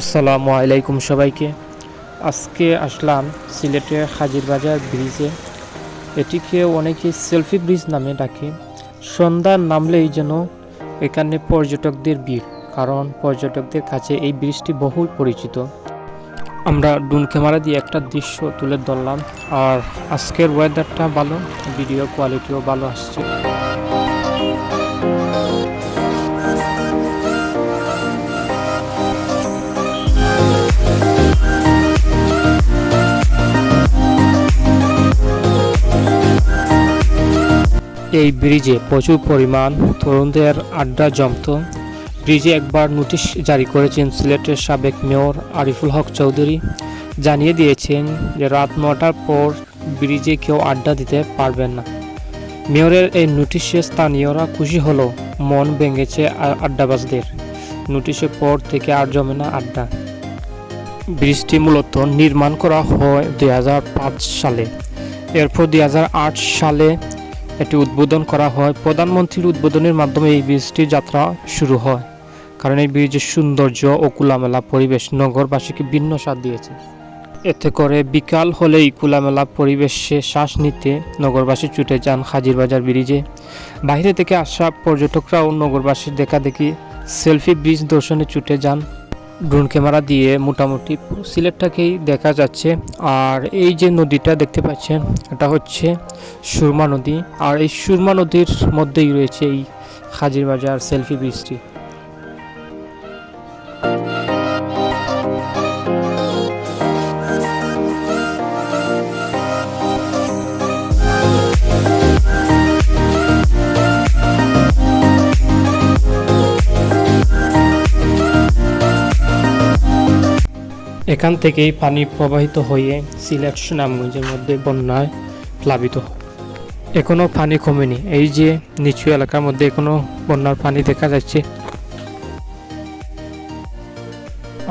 আসসালামু আলাইকুম সবাইকে। আজকে আসলাম সিলেটের হাজিরবাজার ব্রিজে। এটিকে অনেকে সেলফি ব্রিজ নামে ডাকে। সন্ধ্যা নামলেই যেন এখানে পর্যটকদের ভিড়, কারণ পর্যটকদের কাছে এই ব্রিজটি বহু পরিচিত। আমরা ডুন ক্যামেরা দিয়ে একটা দৃশ্য তুলে ধরলাম, আর আজকের ওয়েদারটা ভালো ভিডিও কোয়ালিটিও ভালো আসছে। এই ব্রিজে প্রচুর পরিমাণ তরুণদের আড্ডা জমত। ব্রিজে একবার নোটিশ জারি করেছেন সিলেটের সাবেক মেয়র আরিফুল হক চৌধুরী। জানিয়ে দিয়েছেন যে রাত নটার পর ব্রিজে কেউ আড্ডা দিতে পারবেন না। মেয়রের এই নোটিশে স্থানীয়রা খুশি হলো মন ভেঙেছে আড্ডাবাজদের। নোটিশের পর থেকে আর জমে না আড্ডা। ব্রিজটি মূলত নির্মাণ করা হয় দুই হাজার পাঁচ সালে। এরপর দুই হাজার আট সালে এটি উদ্বোধন করা হয়। প্রধানমন্ত্রীর উদ্বোধনের মাধ্যমে এই ব্রিজটির যাত্রা শুরু হয়, কারণ এই ব্রিজের সৌন্দর্য ও খোলামেলা পরিবেশ নগরবাসীকে ভিন্ন স্বাদ দিয়েছে। এতে করে বিকাল হলেই খোলামেলা পরিবেশে শ্বাস নিতে নগরবাসী ছুটে যান হাজিরবাজার ব্রিজে। বাইরে থেকে আসা পর্যটকরাও নগরবাসীর দেখাদেখি সেলফি ব্রিজ দর্শনে ছুটে যান। ড্রোন ক্যামেরা দিয়ে মোটামুটি পুরো সিলেটটাকেই দেখা যাচ্ছে। আর এই যে নদীটা দেখতে পাচ্ছেন, এটা হচ্ছে সুরমা নদী। আর এই সুরমা নদীর মধ্যেই রয়েছে এই হাজির বাজার, সেলফি ব্রিজটি। এখান থেকেই পানি প্রবাহিত হয়ে সিলেট সুনামগঞ্জের মধ্যে বন্যায় প্লাবিত এখনও পানি কমেনি। এই যে নিচু এলাকার মধ্যে এখনও বন্যার পানি দেখা যাচ্ছে।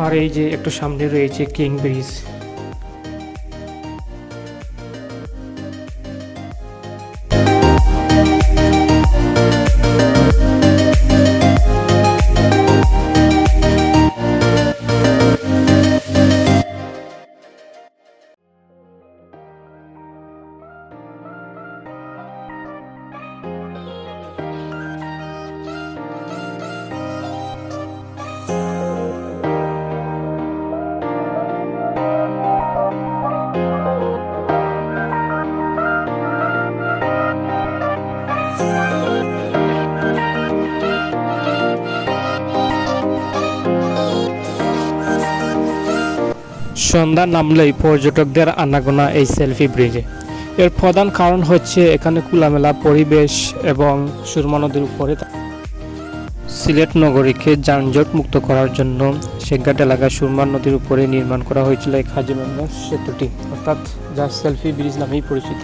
আর এই যে একটু সামনে রয়েছে কিং ব্রিজ। সন্ধ্যা নামলেই পর্যটকদের আনাগোনা এই সেলফি ব্রিজে। এর প্রধান কারণ হচ্ছে এখানে খোলামেলা পরিবেশ এবং সুরমা নদীর উপরে সিলেট নগরীকে যানজট মুক্ত করার জন্য শেখঘাট এলাকায় সুরমা নদীর উপরে নির্মাণ করা হয়েছিল এই খাজিবাঙ্গা সেতুটি। অর্থাৎ যা সেলফি ব্রিজ নামেই পরিচিত।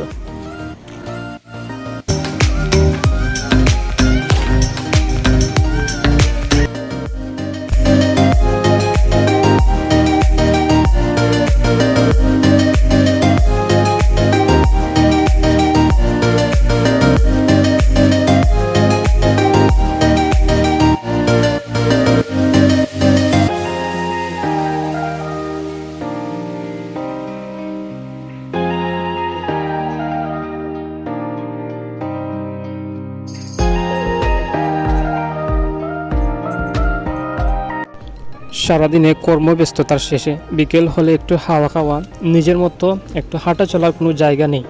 সারাদিনে কর্মব্যস্ততার শেষে বিকেল হলে একটু হাওয়া খাওয়া, নিজের মতো একটু হাঁটা চলার কোনো জায়গা নেই।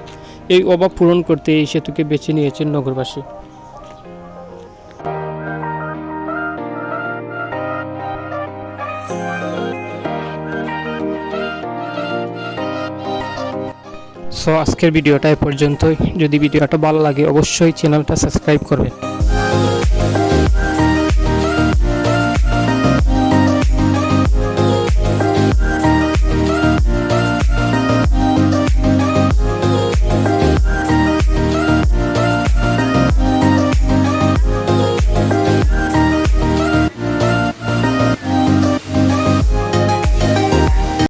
এই অভাব পূরণ করতে এই সেতুকে বেছে নিয়েছেন নগরবাসী। সো আজকের ভিডিওটা এ পর্যন্তই। যদি ভিডিওটা ভালো লাগে, অবশ্যই চ্যানেলটা সাবস্ক্রাইব করবেন।